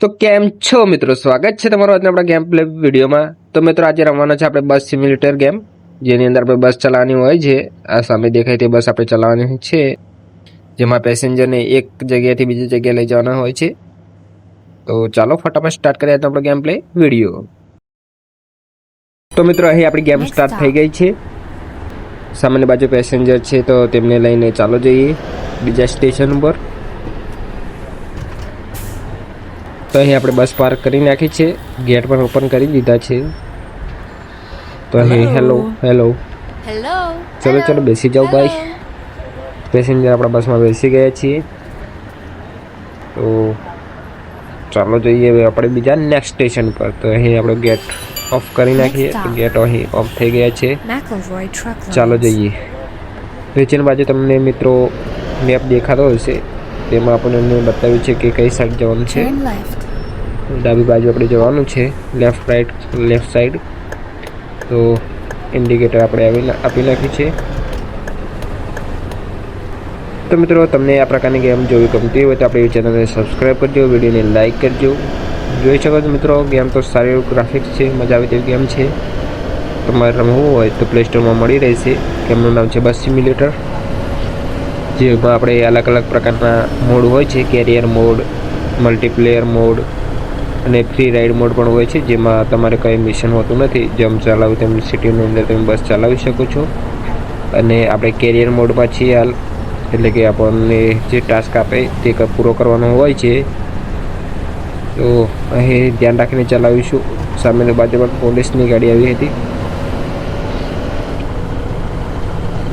તો કેમ છો મિત્રો? સ્વાગત છે તમારું આજના આપણા ગેમ પ્લે વિડીયોમાં. તો મિત્રો આજે રમવાનો છે આપણે બસ સિમ્યુલેટર ગેમ જેની અંદર આપણે બસ ચલાવવાની હોય છે. આ સામે દેખાય તે બસ આપણે ચલાવવાની છે જેમાં પેસેન્જરને એક જગ્યાએથી બીજી જગ્યાએ લઈ જવાના હોય છે. તો ચાલો ફટાફટ સ્ટાર્ટ કરીએ આપણો ગેમ પ્લે વીડિયો. તો મિત્રો અહીં આપણી ગેમ સ્ટાર્ટ થઈ ગઈ છે. સામાન્ય બાજુ પેસેન્જર છે તો તેમને લઈને ચાલો જઈએ. બીજા સ્ટેશન ઉપર. તો અહીં આપણે બસ પાર્ક કરી નાખી છે. ગેટ પણ ઓપન કરી દીધા છે. તો અહીં હેલો હેલો. હેલો ચલો ચલો બેસી જાઓ ભાઈ પેસેન્જર આપણા બસમાં બેસી ગયા છીએ. તો ચાલો જોઈએ હવે આપણે બીજા નેક્સ્ટ સ્ટેશન પર. તો અહીં આપણો ગેટ ઓફ કરી નાખીએ. ગેટ અહીં ઓફ થઈ ગયા છે. ચાલો જઈએ. નીચેની બાજુ તમને મિત્રો મેપ દેખાતો હશે. તેમાં આપણને બતાવ્યું છે કે કઈ સાઈડ જવાનું છે. ડાબી બાજુ આપણે જવાનું છે. લેફ્ટ રાઈટ લેફ્ટ સાઈડ તો ઇન્ડિકેટર આપણે આવી આપી નાખ્યું છે. તો મિત્રો તમને આ પ્રકારની ગેમ જોવી ગમતી હોય તો આપણી ચેનલને સબસ્ક્રાઈબ કરજો વિડીયોને લાઇક કરજો. જોઈ શકો છો મિત્રો ગેમ તો સારી એવું ગ્રાફિક્સ છે મજા આવે તેવી ગેમ છે. તમારે રમવું હોય તો પ્લે સ્ટોરમાં મળી રહેશે. ગેમનું નામ છે બસ સિમ્યુલેટર જેમાં આપણે અલગ અલગ પ્રકારના મોડ હોય છે કેરિયર મોડ મલ્ટીપ્લેયર મોડ અને ફ્રી રાઈડ મોડ પણ હોય છે, જેમાં તમારે કંઈ મિશન હોતું નથી. જેમ ચલાવું તેમ સિટીની અંદર તમે બસ ચલાવી શકો છો. અને આપણે કેરિયર મોડમાં છીએ હાલ, એટલે કે આપણને જે ટાસ્ક આપે તે પૂરો કરવાનો હોય છે. તો અહીં ધ્યાન રાખીને ચલાવીશું. સામેની બાજુમાં પોલીસની ગાડી આવી હતી.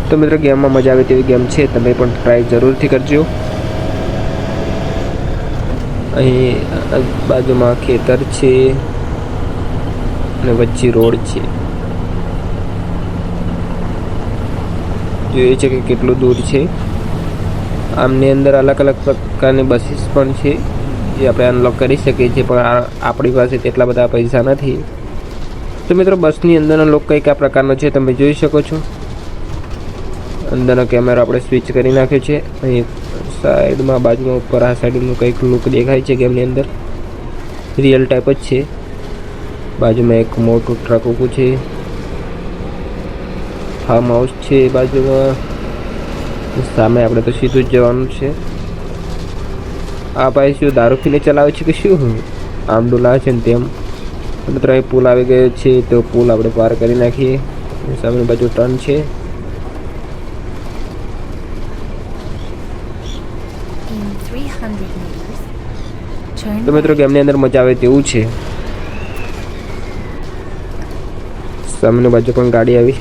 તો મિત્રો, ગેમમાં મજા આવે તેવી ગેમ છે. તમે પણ ટ્રાય જરૂરથી કરજો. અહીં બાજુમાં ખેતર છે અને વચ્ચે રોડ છે. જોઈએ છે કે કેટલું દૂર છે. આમની અંદર અલગ અલગ પ્રકારની બસીસ પણ છે, જે આપણે અનલોક કરી શકીએ છીએ, પણ આપણી પાસે તેટલા બધા પૈસા નથી. તો મિત્રો બસની અંદરનો લોક કંઈક આ પ્રકારનો છે, તમે જોઈ શકો છો. અંદરનો કેમેરો આપણે સ્વિચ કરી નાખ્યો છે. અહીં સાઈડમાં, બાજુમાં, ઉપર આ સાઈડનું કંઈક લુક દેખાય છે ગેમની અંદર. રિયલ ટાઈપ જ છે. બાજુમાં એક મોટું ટ્રક ઊભું છે. ફાર્મ હાઉસ છે બાજુમાં. સામે આપણે તો સીધું જ જવાનું છે. આ ભાઈ શું દારૂ પીને ચલાવે છે કે શું? આમ ડોલાવે છે ને તેમ. મિત્રો અહીં પુલ આવી ગયો છે, તો પુલ આપણે પાર કરી નાખીએ. સામે બાજુ ટર્ન છે. તો મિત્રો ગેમની અંદર મજા આવે તેવું છે? સામેની બાજુ પણ ગાડી આવી.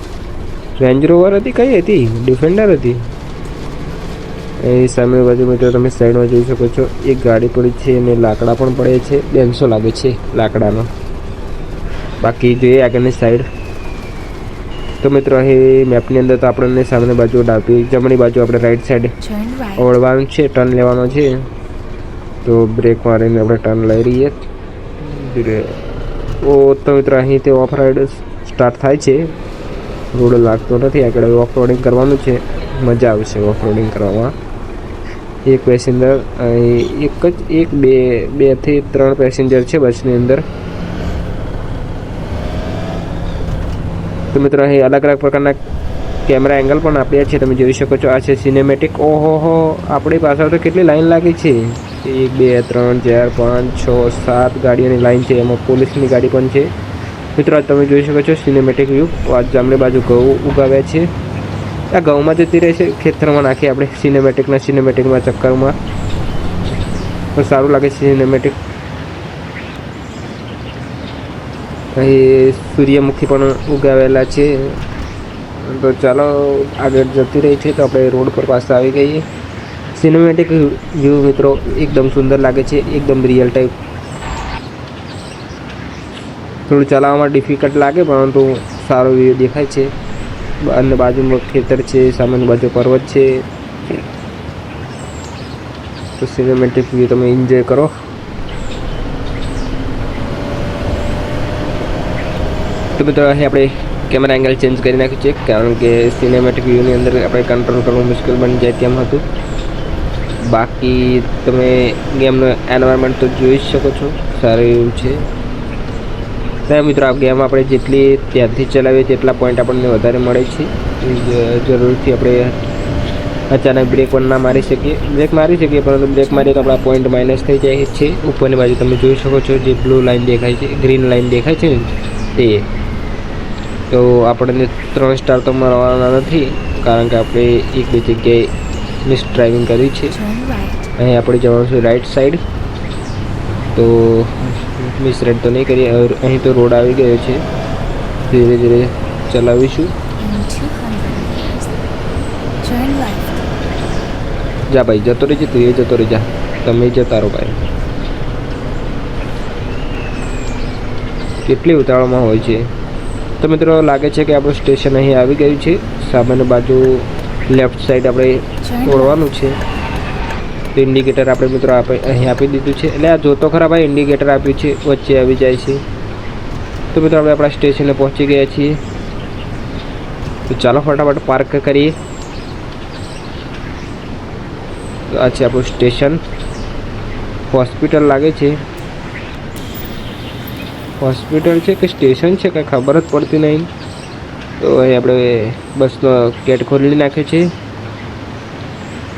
રેન્જ રોવર હતી કઈ હતી? ડિફેન્ડર હતી. એ સામે બાજુ મિત્રો તમે સાઈડમાં જોઈ શકો છો. એક ગાડી પડી છે અને લાકડા પણ પડે છે. બેનસો લાગે છે લાકડાનો. બાકી જોઈએ આગળની સાઈડ તો મિત્રો અહીં મેપની અંદર તો આપણને સામેની બાજુ ડાબી જમણી બાજુ આપણે રાઈટ સાઈડ ઓળવાનું છે ટર્ન લેવાનો છે. તો બ્રેક મારીને આપણે ટર્ન લઈ રહીએ. ઓ તો મિત્રો અહીં તે ઓફ રાઈડ સ્ટાર્ટ થાય છે. રોડ લાગતો નથી આગળ ઓફ રોડિંગ કરવાનું છે. મજા આવશે ઓફ રોડિંગ કરવામાં. એક પેસેન્જર એક જ એક બે બેથી ત્રણ પેસેન્જર છે બસની અંદર. તો મિત્રો, અહીં અલગ અલગ પ્રકારના કેમેરા એંગલ પણ આપ્યા છે. તમે જોઈ શકો છો, આ છે સિનેમેટિક ઓહો હો આપણી પાછળ તો કેટલી લાઈન લાગી છે? એક, બે, ત્રણ, ચાર, પાંચ, છ, સાત ગાડીઓની લાઈન છે. એમાં પોલીસની ગાડી પણ છે. મિત્રો તમે જોઈ શકો છો સિનેમેટિક વ્યૂ જમણી બાજુ ઘઉં ઉગાવ્યા છે. આ ઘઉંમાં જતી રહે છે. ખેતરમાં નાખી આપણે સિનેમેટિકના સિનેમેટિકમાં ચક્કરમાં. સારું લાગે છે સિનેમેટિક અહીં સૂર્યમુખી પણ ઉગાવેલા છે. તો ચાલો આગળ જતી રહી છે તો આપણે રોડ પર પાસે આવી ગઈએ. સિનેમેટિક વ્યૂ મિત્રો, એકદમ સુંદર લાગે છે, એકદમ રિયલ ટાઈપ થોડું ચલાવવામાં ડિફિકલ્ટ લાગે, પરંતુ સારો વ્યૂ દેખાય છે. અને બાજુમાં ખેતર છે, સામેની બાજુ પર્વત છે. તો સિનેમેટિક વ્યૂ તમે એન્જોય કરો. તો મિત્રો, અહીં આપણે કેમેરા એંગલ ચેન્જ કરી નાખ્યું છે, કારણ કે સિનેમેટિક વ્યૂની અંદર આપણે કંટ્રોલ કરવું મુશ્કેલ બની જાય તેમ હતું. બાકી તમે ગેમનો એન્વાયરમેન્ટ તો જોઈ શકો છો, સારું એવું છે. તો મિત્રો, આ ગેમ આપણે જેટલી ત્યાંથી ચલાવીએ તેટલા પોઈન્ટ આપણને વધારે મળે છે. જરૂરથી આપણે અચાનક બ્રેક પણ ના મારી શકીએ. બ્રેક મારી શકીએ, પરંતુ બ્રેક મારીએ તો આપણા પોઈન્ટ માઇનસ થઈ જાય છે. ઉપરની બાજુ તમે જોઈ શકો છો, જે બ્લુ લાઇન દેખાય છે ગ્રીન લાઇન દેખાય છે ને, તે. તો આપણને ત્રણ સ્ટાર તો મળવાના નથી કારણ કે આપણે એક બે જગ્યાએ મિસ ડ્રાઇવિંગ કરી છે. અહીં આપણે જવાનું છે રાઈટ સાઈડ તો મિસ રાઈડ તો નહીં કરીએ અહીં તો રોડ આવી ગયો છે. ધીરે ધીરે ચલાવીશું. In 200 meters, turn left. જા ભાઈ જતો રહેજે તું એ જતો રહેજા. તમે જતા રહો ભાઈ. કેટલી ઉતાવળમાં હોય છે? તો મિત્રો લાગે છે કે આપણું સ્ટેશન અહીં આવી ગયું છે. સામાન્ય બાજુ લેફ્ટ સાઈડ આપણે Turn દોડવાનું છે. તો ઇન્ડિકેટર આપણે મિત્રો આપણે અહીં આપી દીધું છે. એટલે આ જોતો ખરા ભાઈ ઇન્ડિકેટર આપ્યું છે વચ્ચે આવી જાય છે. તો મિત્રો આપણે આપણા સ્ટેશને પહોંચી ગયા છીએ. તો ચાલો ફટાફટ પાર્ક કરીએ. તો આ છે આપણું સ્ટેશન હોસ્પિટલ લાગે છે. હોસ્પિટલ છે કે સ્ટેશન છે કંઈ ખબર જ પડતી નહીં. તો અહીં આપણે બસનો ગેટ ખોલી નાખ્યો છે.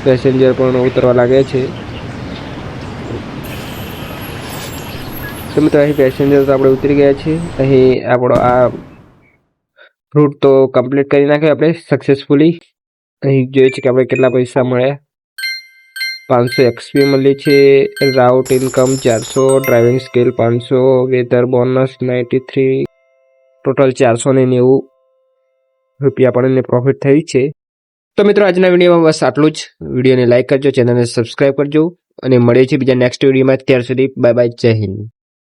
પેસેન્જર પણ ઉતરવા લાગ્યા છે. તો મિત્રો અહીં પેસેન્જર તો આપણે ઉતરી ગયા છીએ. અહીં આપણો આ રૂટ તો કમ્પ્લીટ કરી નાખ્યો આપણે સક્સેસફુલી અહીં જોઈએ છે કે આપણે કેટલા પૈસા મળ્યા. પાંચસો એક્સપી મળે છે રાઉટ ઇન્કમ ચારસો ડ્રાઇવિંગ સ્કિલ પાંચસો weather bonus ninety three total ચારસો ને નેવું રૂપિયા આપણને પ્રોફિટ થઈ છે. તો મિત્રો, આજના વિડીયોમાં બસ આટલું જ. વિડીયોને લાઇક કરજો, ચેનલને સબસ્ક્રાઇબ કરજો અને મળીએ છીએ બીજા નેક્સ્ટ વિડીયોમાં. ત્યાર સુધી બાય બાય જય હિન્દ.